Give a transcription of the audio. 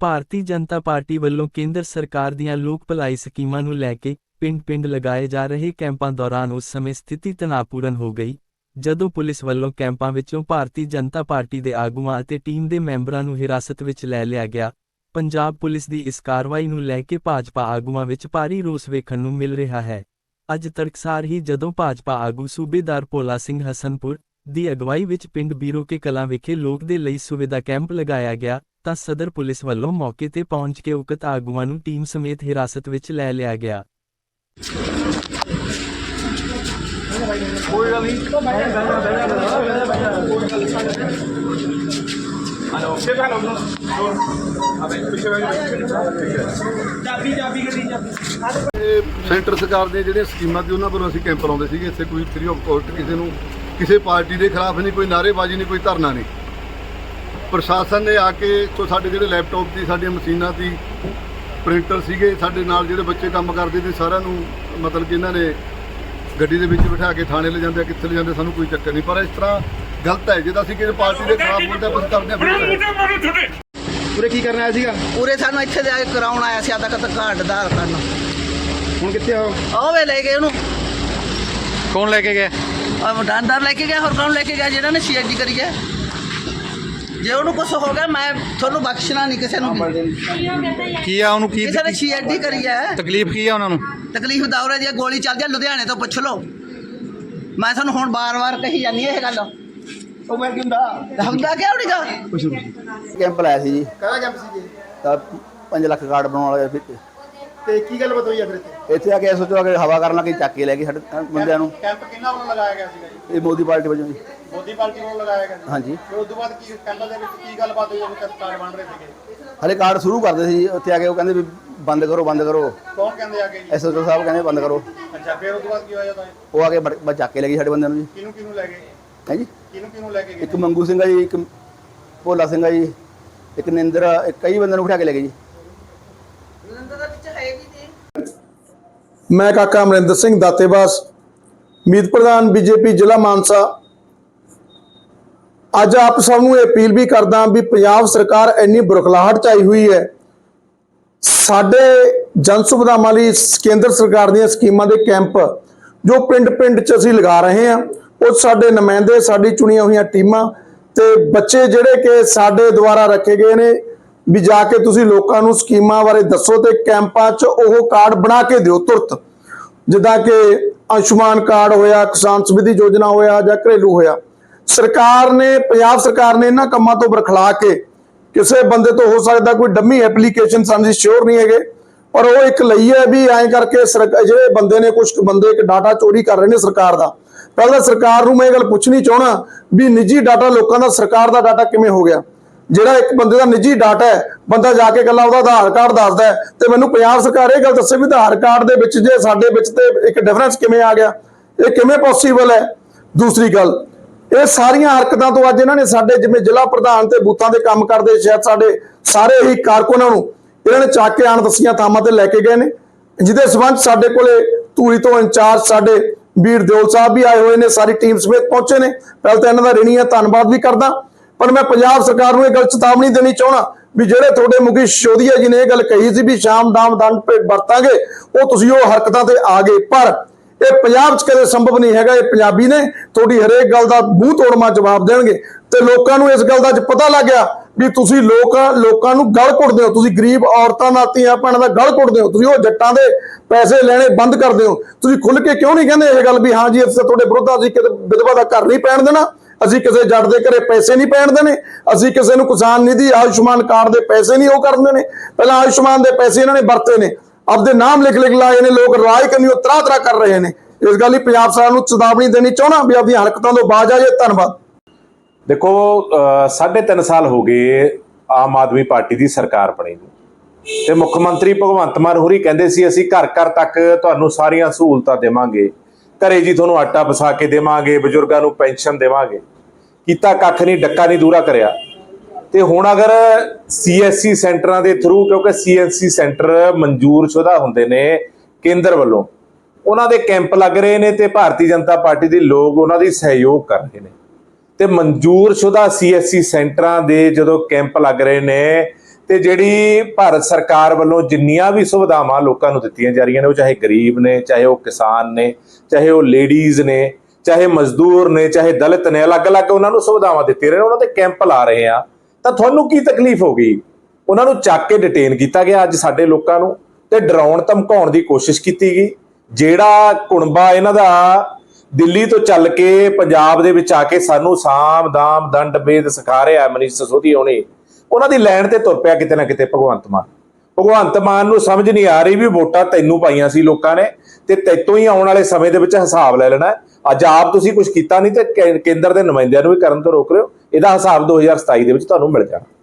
Bharatiya Janata party ਵੱਲੋਂ ਕੇਂਦਰ ਸਰਕਾਰ ਦੀਆਂ ਲੋਕ ਭਲਾਈ ਸਕੀਮਾਂ ਨੂੰ ਲੈ ਕੇ ਪਿੰਡ-ਪਿੰਡ ਲਗਾਏ ਜਾ ਰਹੇ ਕੈਂਪਾਂ ਦੌਰਾਨ ਉਸ ਸਮੇਂ ਸਥਿਤੀ ਤਣਾਅਪੂਰਨ ਹੋ ਗਈ, ਜਦੋਂ ਪੁਲਿਸ ਵੱਲੋਂ ਕੈਂਪਾਂ ਵਿੱਚੋਂ ਭਾਰਤੀ ਜਨਤਾ ਪਾਰਟੀ ਦੇ ਆਗੂਆਂ ਅਤੇ ਟੀਮ ਦੇ ਮੈਂਬਰਾਂ ਨੂੰ ਹਿਰਾਸਤ ਵਿੱਚ ਲੈ ਲਿਆ ਗਿਆ। ਪੰਜਾਬ ਪੁਲਿਸ ਦੀ ਇਸ ਕਾਰਵਾਈ ਨੂੰ ਲੈ ਕੇ ਭਾਜਪਾ ਆਗੂਆਂ ਵਿੱਚ ਭਾਰੀ ਰੋਸ ਵੇਖਣ ਨੂੰ ਮਿਲ ਰਿਹਾ ਹੈ। ਅੱਜ ਤੜਕਸਾਰ ਹੀ ਜਦੋਂ ਭਾਜਪਾ ਆਗੂ ਸੂਬੇਦਾਰ ਭੋਲਾ ਸਿੰਘ ਹਸਨਪੁਰ ਦੀ ਅਗਵਾਈ ਵਿੱਚ ਪਿੰਡ ਬੀਰੋਕੇ ਕਲਾਂ ਵਿਖੇ ਲੋਕ ਦੇ ਲਈ ਸੁਵਿਧਾ ਕੈਂਪ ਲਗਾਇਆ ਗਿਆ, ਤਾਂ ਸਦਰ ਪੁਲਿਸ ਵੱਲੋਂ ਮੌਕੇ ਤੇ ਪਹੁੰਚ ਕੇ ਉਕਤ ਆਗੂਆਂ ਨੂੰ ਟੀਮ ਸਮੇਤ ਹਿਰਾਸਤ ਵਿੱਚ ਲੈ ਲਿਆ ਗਿਆ। ਇਹ ਸੈਂਟਰ ਸਰਕਾਰ ਦੀਆਂ ਜਿਹੜੀਆਂ ਸਕੀਮਾਂ ਤੇ ਉਹਨਾਂ ਵੱਲੋਂ ਅਸੀਂ ਕੈਂਪ ਲਾਉਂਦੇ ਸੀਗੇ। ਇੱਥੇ ਕੋਈ ਫ੍ਰੀ ਆਫ ਕੋਸਟ ਕਿਸੇ ਨੂੰ ਕਿਸੇ ਪਾਰਟੀ ਦੇ ਖਿਲਾਫ ਨਹੀਂ ਕੋਈ ਨਾਅਰੇਬਾਜ਼ੀ ਨਹੀਂ ਕੋਈ ਧਰਨਾ ਨਹੀਂ। ਪ੍ਰਸ਼ਾਸਨ ਨੇ ਆ ਕੇ ਤੋਂ ਸਾਡੇ ਜਿਹੜੇ ਲੈਪਟਾਪ ਦੀ ਸਾਡੀਆਂ ਮਸ਼ੀਨਾਂ ਦੀ ਪ੍ਰਿੰਟਰ ਸੀਗੇ ਸਾਡੇ ਨਾਲ ਜਿਹੜੇ ਬੱਚੇ ਕੰਮ ਕਰਦੇ ਸੀ ਸਾਰਿਆਂ ਨੂੰ ਮਤਲਬ ਕਿ ਇਹਨਾਂ ਨੇ ਗੱਡੀ ਦੇ ਵਿੱਚ ਬਿਠਾ ਕੇ ਥਾਣੇ ਲੈ ਜਾਂਦੇ ਆ ਕਿੱਥੇ ਲੈ ਜਾਂਦੇ ਸਾਨੂੰ ਕੋਈ ਚੱਕਰ ਨਹੀਂ। ਪਰ ਇਸ ਤਰ੍ਹਾਂ ਗਲਤ ਹੈ ਜੇ ਤਾਂ ਅਸੀਂ ਕਿਸੇ ਪਾਰਟੀ ਦੇ ਖਿਲਾਫ ਬੋਲਦੇ ਹਾਂ ਕੁਝ ਕਰਦੇ ਹਾਂ ਫਿਰ ਉਰੇ ਕੀ ਕਰਨ ਆਇਆ ਸੀਗਾ? ਪੂਰੇ ਸਾਨੂੰ ਇੱਥੇ ਜਾ ਕੇ ਕਰਾਉਣ ਆਇਆ ਸੀ ਆਦਾ ਕਤ ਘਾਟ ਦਾ ਕਰਨ ਹੁਣ ਕਿੱਥੇ ਹੋ ਉਹ? ਵੇ ਲੈ ਗਏ ਉਹਨੂੰ। ਕੌਣ ਲੈ ਕੇ ਗਿਆ? ਉਹ ਡਾਂਡਰ ਲੈ ਕੇ ਗਿਆ ਹੋਰ ਕੌਣ ਲੈ ਕੇ ਗਿਆ ਜਿਹੜਾ ਨੇ ਸੀਆਈਡੀ ਕਰੀ ਹੈ? ਜੇ ਉਹਨੂੰ ਕੁਝ ਹੋ ਗਿਆ ਮੈਂ ਤੁਹਾਨੂੰ ਬਖਸ਼ਣਾ ਨਹੀਂ ਕਿਸੇ ਨੂੰ ਵੀ। ਕੀ ਆ ਉਹਨੂੰ ਕੀ ਕਿਸੇ ਨੇ ਸੀਆਈਡੀ ਕਰੀ ਹੈ? ਤਕਲੀਫ ਕੀ ਆ ਉਹਨਾਂ ਨੂੰ? ਤਕਲੀਫ ਦੌਰੇ ਦੀ ਗੋਲੀ ਚੱਲਦੀ ਹੈ ਲੁਧਿਆਣੇ ਤੋਂ ਪੁੱਛ ਲਓ। ਮੈਂ ਤੁਹਾਨੂੰ ਹੁਣ ਬਾਰ-ਬਾਰ ਕਹੀ ਜਾਂਦੀ ਇਹ ਗੱਲ। ਉਹ ਮੈਂ ਕਿੰਦਾ ਹੁੰਦਾ? ਕਿਉਂ ਨਹੀਂ ਗਾ? ਕੈਂਪ ਲਾਇਆ ਸੀ ਜੀ। ਕਾਹਦਾ ਕੈਂਪ ਸੀ ਜੀ? ਤਾਂ 5 ਲੱਖ ਕਾਰਡ ਬਣਾਉਣ ਵਾਲੇ ਫਿਰ ਤੇ ਕੀ ਗੱਲ ਬਤੋਈ ਆ ਫਿਰ ਇੱਥੇ? ਇੱਥੇ ਆ ਕੇ ਸੋਚੋ ਕਿ ਹਵਾ ਕਰਨ ਲੱਗੇ ਚੱਕ ਕੇ ਲੈ ਗਏ ਸਾਡੇ ਬੰਦਿਆਂ ਨੂੰ। ਕੈਂਪ ਕਿੰਨਾ ਵੱਲੋਂ ਲਗਾਇਆ ਗਿਆ ਸੀਗਾ ਜੀ? ਇਹ ਮੋਦੀ ਪਾਰਟੀ ਵਜੋਂ ਜੀ। ਮੋਦੀ ਪਾਰਟੀ ਵੱਲੋਂ ਲਗਾਇਆ ਗਿਆ ਸੀ ਹਾਂਜੀ। ਫਿਰ ਉਸ ਤੋਂ ਬਾਅਦ ਕੀ ਕੈਂਪਾਂ ਦੇ ਵਿੱਚ ਕੀ ਗੱਲਬਾਤ ਹੋਈ ਜਦੋਂ ਕਾਰਡ ਬਣ ਰਹੇ ਸੀਗੇ? ਹਲੇ ਕਾਰਡ ਸ਼ੁਰੂ ਕਰਦੇ ਸੀ ਜੀ, ਉੱਥੇ ਆ ਕੇ ਉਹ ਕਹਿੰਦੇ ਵੀ ਬੰਦ ਕਰੋ ਬੰਦ ਕਰੋ। ਕੌਣ ਕਹਿੰਦੇ ਆ ਕੇ ਜੀ? ਐਸਓਚਓ ਸਾਹਿਬ ਕਹਿੰਦੇ ਬੰਦ ਕਰੋ। ਅੱਛਾ ਫਿਰ ਉਸ ਤੋਂ ਬਾਅਦ ਕੀ ਹੋਇਆ ਤਾਂ? ਉਹ ਆ ਕੇ ਬੜ- ਬਸ ਚੱਕ ਕੇ ਲੈ ਗਏ ਸਾਡੇ ਬੰਦਿਆਂ ਨੂੰ ਜੀ। ਕਿਹਨੂੰ ਕਿਹਨੂੰ ਲੈ ਗਏ? ਹੈ ਜੀ? ਕਿਹਨੂੰ ਕਿਹਨੂੰ ਲੈ ਕੇ ਗਏ? ਇੱਕ ਮੰਗੂ ਸਿੰਘ ਆ ਜੀ ਇੱਕ ਭੋਲਾ ਸਿੰਘ ਆ ਜੀ ਇੱਕ ਨਿੰਦਰ ਆ, ਇੱਕ ਕਈ ਬੰਦਿਆਂ ਨੂੰ ਬਿਠਾ ਕੇ ਲੈ ਗਏ ਜੀ। ਮੈਂ ਕਾਕਾ ਅਮਰਿੰਦਰ ਸਿੰਘ, ਦਾਤੇਵਾਸ, ਮੀਤ ਪ੍ਰਧਾਨ ਬੀਜੇਪੀ, ਜ਼ਿਲ੍ਹਾ ਮਾਨਸਾ। ਅੱਜ ਆਪ ਸਭ ਨੂੰ ਇਹ ਅਪੀਲ ਵੀ ਕਰਦਾ ਵੀ ਪੰਜਾਬ ਸਰਕਾਰ ਇੰਨੀ ਬੁਰਖਲਾਹਟ ਚ ਆਈ ਹੋਈ ਹੈ। ਸਾਡੇ ਜਨ ਸੁਵਿਧਾਵਾਂ ਲਈ ਕੇਂਦਰ ਸਰਕਾਰ ਦੀਆਂ ਸਕੀਮਾਂ ਦੇ ਕੈਂਪ ਜੋ ਪਿੰਡ-ਪਿੰਡ 'ਚ ਅਸੀਂ ਲਗਾ ਰਹੇ ਹਾਂ, ਉਹ ਸਾਡੇ ਨੁਮਾਇੰਦੇ, ਸਾਡੀ ਚੁਣੀਆਂ ਹੋਈਆਂ ਟੀਮਾਂ ਤੇ ਬੱਚੇ ਜਿਹੜੇ ਕਿ ਸਾਡੇ ਦੁਆਰਾ ਰੱਖੇ ਗਏ ਨੇ ਵੀ ਜਾ ਕੇ ਤੁਸੀਂ ਲੋਕਾਂ ਨੂੰ ਸਕੀਮਾਂ ਬਾਰੇ ਦੱਸੋ ਤੇ ਕੈਂਪਾਂ 'ਚ ਉਹ ਕਾਰਡ ਬਣਾ ਕੇ ਦਿਓ ਤੁਰਤ। ਜਿੱਦਾਂ ਕਿ ਆਯੁਸ਼ਮਾਨ ਕਾਰਡ ਹੋਇਆ, ਕਿਸਾਨ ਸਮਿਧੀ ਯੋਜਨਾ ਹੋਇਆ ਜਾਂ ਘਰੇਲੂ ਹੋਇਆ। ਸਰਕਾਰ ਨੇ, ਪੰਜਾਬ ਸਰਕਾਰ ਨੇ ਇਹਨਾਂ ਕੰਮਾਂ ਤੋਂ ਬਰਖਲਾ ਕੇ ਕਿਸੇ ਬੰਦੇ ਤੋਂ ਹੋ ਸਕਦਾ ਕੋਈ ਡੰਮੀ ਐਪਲੀਕੇਸ਼ਨ ਸਾਨੂੰ ਸ਼ੋਰ ਨਹੀਂ ਹੈਗੇ। ਪਰ ਉਹ ਇੱਕ ਲਈ ਹੈ ਵੀ ਐਂ ਕਰਕੇ ਸਰਕ- ਜਿਹੜੇ ਬੰਦੇ ਨੇ ਕੁਝ ਬੰਦੇ ਇੱਕ ਡਾਟਾ ਚੋਰੀ ਕਰ ਰਹੇ ਨੇ ਸਰਕਾਰ ਦਾ। ਪਹਿਲਾਂ ਸਰਕਾਰ ਨੂੰ ਮੈਂ ਇਹ ਗੱਲ ਪੁੱਛਣੀ ਚਾਹਣਾ ਵੀ ਨਿੱਜੀ ਡਾਟਾ ਲੋਕਾਂ ਦਾ ਸਰਕਾਰ ਦਾ ਡਾਟਾ ਕਿਵੇਂ ਹੋ ਗਿਆ? ਜਿਹੜਾ ਇੱਕ ਬੰਦੇ ਦਾ ਨਿੱਜੀ ਡਾਟਾ ਹੈ, ਬੰਦਾ ਜਾ ਕੇ ਇਕੱਲਾ ਉਹਦਾ ਆਧਾਰ ਕਾਰਡ ਦੱਸਦਾ ਹੈ ਤੇ ਮੈਨੂੰ ਪੰਜਾਬ ਸਰਕਾਰ ਇਹ ਗੱਲ ਦੱਸੇ ਵੀ ਆਧਾਰ ਕਾਰਡ ਦੇ ਵਿੱਚ ਜੇ ਸਾਡੇ ਵਿੱਚ ਤੇ ਇੱਕ ਡਿਫਰੈਂਸ ਕਿਵੇਂ ਆ ਗਿਆ, ਇਹ ਕਿਵੇਂ ਪੋਸੀਬਲ ਹੈ? ਦੂਸਰੀ ਗੱਲ, ਇਹ ਸਾਰੀਆਂ ਹਰਕਤਾਂ ਤੋਂ ਅੱਜ ਇਹਨਾਂ ਨੇ ਸਾਡੇ ਜਿਵੇਂ ਜ਼ਿਲ੍ਹਾ ਪ੍ਰਧਾਨ ਤੇ ਬੂਥਾਂ ਦੇ ਕੰਮ ਕਰਦੇ ਸ਼ਾਇਦ ਸਾਡੇ ਸਾਰੇ ਹੀ ਕਾਰਕੁਨਾਂ ਨੂੰ ਇਹਨਾਂ ਨੇ ਚੱਕ ਕੇ ਆਣ ਦਸੀਆਂ ਥਾਵਾਂ ਤੇ ਲੈ ਕੇ ਗਏ ਨੇ, ਜਿਹਦੇ ਸਬੰਧ ਸਾਡੇ ਕੋਲੇ ਧੂਰੀ ਤੋਂ ਇੰਚਾਰਜ ਸਾਡੇ ਵੀਰ ਦਿਓਲ ਸਾਹਿਬ ਵੀ ਆਏ ਹੋਏ ਨੇ, ਸਾਰੀ ਟੀਮ ਸਮੇਤ ਪਹੁੰਚੇ ਨੇ। ਪਹਿਲਾਂ ਤਾਂ ਇਹਨਾਂ ਦਾ ਰਿਣੀ ਹੈ ਧੰਨਵਾਦ ਵੀ ਕਰਦਾ। ਪਰ ਮੈਂ ਪੰਜਾਬ ਸਰਕਾਰ ਨੂੰ ਇਹ ਗੱਲ ਚੇਤਾਵਨੀ ਦੇਣੀ ਚਾਹਣਾ ਵੀ ਜਿਹੜੇ ਤੁਹਾਡੇ ਮੁਖੀ ਸ਼ੋਧੀਆ ਜੀ ਨੇ ਇਹ ਗੱਲ ਕਹੀ ਸੀ ਵੀ ਸ਼ਾਮ ਦਾਮ ਦੰਡ ਪੇ ਵਰਤਾਂਗੇ, ਉਹ ਤੁਸੀਂ ਉਹ ਹਰਕਤਾਂ ਤੇ ਆ ਗਏ। ਪਰ ਇਹ ਪੰਜਾਬ 'ਚ ਕਦੇ ਸੰਭਵ ਨਹੀਂ ਹੈਗਾ, ਇਹ ਪੰਜਾਬੀ ਨੇ ਤੁਹਾਡੀ ਹਰੇਕ ਗੱਲ ਦਾ ਮੂੰਹ ਤੋੜਮਾ ਜਵਾਬ ਦੇਣਗੇ। ਤੇ ਲੋਕਾਂ ਨੂੰ ਇਸ ਗੱਲ ਦਾ ਅੱਜ ਪਤਾ ਲੱਗ ਗਿਆ ਵੀ ਤੁਸੀਂ ਲੋਕਾਂ ਲੋਕਾਂ ਨੂੰ ਗਲ ਘੁੱਟਦੇ ਹੋ। ਤੁਸੀਂ ਗਰੀਬ ਔਰਤਾਂ ਦਾ ਧੀਆਂ ਭੈਣਾਂ ਦਾ ਗਲ ਘੁੱਟਦੇ ਹੋ। ਤੁਸੀਂ ਉਹ ਜੱਟਾਂ ਦੇ ਪੈਸੇ ਲੈਣੇ ਬੰਦ ਕਰਦੇ ਹੋ। ਤੁਸੀਂ ਖੁੱਲ ਕੇ ਕਿਉਂ ਨਹੀਂ ਕਹਿੰਦੇ ਇਹ ਗੱਲ ਵੀ ਹਾਂ ਜੀ, ਅਸੀਂ ਤੁਹਾਡੇ ਵਿਰੁੱਧ ਅਸੀਂ ਕਿਤੇ ਵਿਧਵਾ ਦਾ ਘਰ ਨਹੀਂ ਪੈਣ ਦੇਣਾ? ਅਸੀਂ ਕਿਸੇ ਜੱਟ ਦੇ ਘਰੇ ਪੈਸੇ ਨਹੀਂ ਪੈਣ ਦੇਣੇ, ਅਸੀਂ ਕਿਸੇ ਨੂੰ ਕਿਸਾਨ ਨਿਧੀ, ਆਯੁਸ਼ਮਾਨ ਕਾਰਡ ਦੇ ਪੈਸੇ ਨਹੀਂ ਉਹ ਕਰਦੇ ਨੇ ਪਹਿਲਾਂ ਆਯੁਸ਼ਮਾਨ ਦੇ ਪੈਸੇ ਇਹਨਾਂ ਨੇ ਵਰਤੇ ਨੇ, ਆਪਦੇ ਨਾਮ ਲਿਖ ਲਿਖ ਲਾਏ ਨੇ, ਲੋਕ ਰਾਜ ਕਰਨੀ ਉਹ ਤਰਾ ਤਰਾ ਕਰ ਰਹੇ ਨੇ। ਇਸ ਗੱਲ ਲਈ ਪੰਜਾਬ ਸਰਕਾਰ ਨੂੰ ਚੇਤਾਵਨੀ ਦੇਣੀ ਚਾਹਣਾ ਵੀ ਆਪਦੀਆਂ ਹਰਕਤਾਂ ਤੋਂ ਬਾਜ ਆ ਜੇ ਧੰਨਵਾਦ। ਦੇਖੋ, ਅਹ, ਸਾਢੇ ਤਿੰਨ ਸਾਲ ਹੋ ਗਏ ਆਮ ਆਦਮੀ ਪਾਰਟੀ ਦੀ ਸਰਕਾਰ ਬਣੀ ਨੂੰ। ਤੇ ਮੁੱਖ ਮੰਤਰੀ ਭਗਵੰਤ ਮਾਨ ਹੋਰੀ ਕਹਿੰਦੇ ਸੀ, ਅਸੀਂ ਘਰ ਘਰ ਤੱਕ ਤੁਹਾਨੂੰ ਸਾਰੀਆਂ ਸਹੂਲਤਾਂ ਦੇਵਾਂਗੇ। ਘਰੇ ਜੀ ਤੁਹਾਨੂੰ ਆਟਾ ਪਸਾ ਕੇ ਦੇਵਾਂਗੇ, ਬਜ਼ੁਰਗਾਂ ਨੂੰ ਪੈਨਸ਼ਨ ਦੇਵਾਂਗੇ। ਕੀਤਾ ਕੱਖ ਨਹੀਂ, ਡੱਕਾ ਨਹੀਂ ਦੂਰਾ ਕਰਿਆ। ਤੇ ਹੁਣ ਅਗਰ ਸੀਐਸਸੀ ਸੈਂਟਰਾਂ ਦੇ ਥਰੂ ਕਿਉਂਕਿ ਸੀਐਸਸੀ ਸੈਂਟਰ ਮਨਜ਼ੂਰ ਸ਼ੁਦਾ ਹੁੰਦੇ ਨੇ ਕੇਂਦਰ ਵੱਲੋਂ, ਉਹਨਾਂ ਦੇ ਕੈਂਪ ਲੱਗ ਰਹੇ ਨੇ ਤੇ ਭਾਰਤੀ ਜਨਤਾ ਪਾਰਟੀ ਦੇ ਲੋਕ ਉਹਨਾਂ ਦੀ ਸਹਿਯੋਗ ਕਰ ਰਹੇ ਨੇ। ਤੇ ਮਨਜ਼ੂਰ ਸ਼ੁਦਾ ਸੀਐਸਸੀ ਸੈਂਟਰਾਂ ਦੇ ਜਦੋਂ ਕੈਂਪ ਲੱਗ ਰਹੇ ਨੇ ਤੇ ਜਿਹੜੀ ਭਾਰਤ ਸਰਕਾਰ ਵੱਲੋਂ ਜਿੰਨੀਆਂ ਵੀ ਸੁਵਿਧਾਵਾਂ ਲੋਕਾਂ ਨੂੰ ਦਿੱਤੀਆਂ ਜਾ ਰਹੀਆਂ ਨੇ, ਉਹ ਚਾਹੇ ਗਰੀਬ ਨੇ, ਚਾਹੇ ਉਹ ਕਿਸਾਨ ਨੇ, ਚਾਹੇ ਉਹ ਲੇਡੀਜ਼ ਨੇ, ਚਾਹੇ ਮਜ਼ਦੂਰ ਨੇ, ਚਾਹੇ ਦਲਿਤ ਨੇ, ਅਲੱਗ-ਅਲੱਗ ਉਹਨਾਂ ਨੂੰ ਸੁਵਿਧਾਵਾਂ ਦਿੱਤੀਆਂ ਰਹੇ ਉਹਨਾਂ ਤੇ ਕੈਂਪ ਲਾ ਰਹੇ ਆ। ਤਾਂ ਤੁਹਾਨੂੰ ਕੀ ਤਕਲੀਫ ਹੋ ਗਈ? ਉਹਨਾਂ ਨੂੰ ਚੱਕ ਕੇ ਡਿਟੇਨ ਕੀਤਾ ਗਿਆ ਅੱਜ ਸਾਡੇ ਲੋਕਾਂ ਨੂੰ ਤੇ ਡਰਾਉਣ, ਧਮਕਾਉਣ ਦੀ ਕੋਸ਼ਿਸ਼ ਕੀਤੀ ਗਈ। ਜਿਹੜਾ ਕੁਣਬਾ ਇਹਨਾਂ ਦਾ ਦਿੱਲੀ ਤੋਂ ਚੱਲ ਕੇ ਪੰਜਾਬ ਦੇ ਵਿੱਚ ਆ ਕੇ ਸਾਨੂੰ ਸਾਮ ਦਾਮ ਦੰਡ ਭੇਦ ਸਿਖਾ ਰਿਹਾ ਮਨੀਸ਼ ਸਸੋਦੀ ਹੋਣੀ ਉਹਨਾਂ ਦੀ ਲੈਣ ਤੇ ਤੁਰ ਪਿਆ ਕਿਤੇ ਨਾ ਕਿਤੇ ਭਗਵੰਤ ਮਾਨ। ਭਗਵੰਤ ਮਾਨ ਨੂੰ ਸਮਝ ਨਹੀਂ ਆ ਰਹੀ ਵੀ ਵੋਟਾਂ ਤੈਨੂੰ ਪਾਈਆਂ ਸੀ ਲੋਕਾਂ ਨੇ ਤੇ ਤੈਤੋਂ ਹੀ ਆਉਣ ਵਾਲੇ ਸਮੇਂ ਦੇ ਵਿੱਚ ਹਿਸਾਬ ਲੈ ਲੈਣਾ। ਅੱਜ ਆਪ ਤੁਸੀਂ ਕੁਝ ਕੀਤਾ ਨਹੀਂ ਤੇ ਕੇ- ਕੇਂਦਰ ਦੇ ਨੁਮਾਇੰਦਿਆਂ ਨੂੰ ਵੀ ਕਰਨ ਤੋਂ ਰੋਕ ਰਹੇ ਹੋ। ਇਹਦਾ ਹਿਸਾਬ 2027 ਦੇ ਵਿੱਚ ਤੁਹਾਨੂੰ ਮਿਲ ਜਾਣਾ।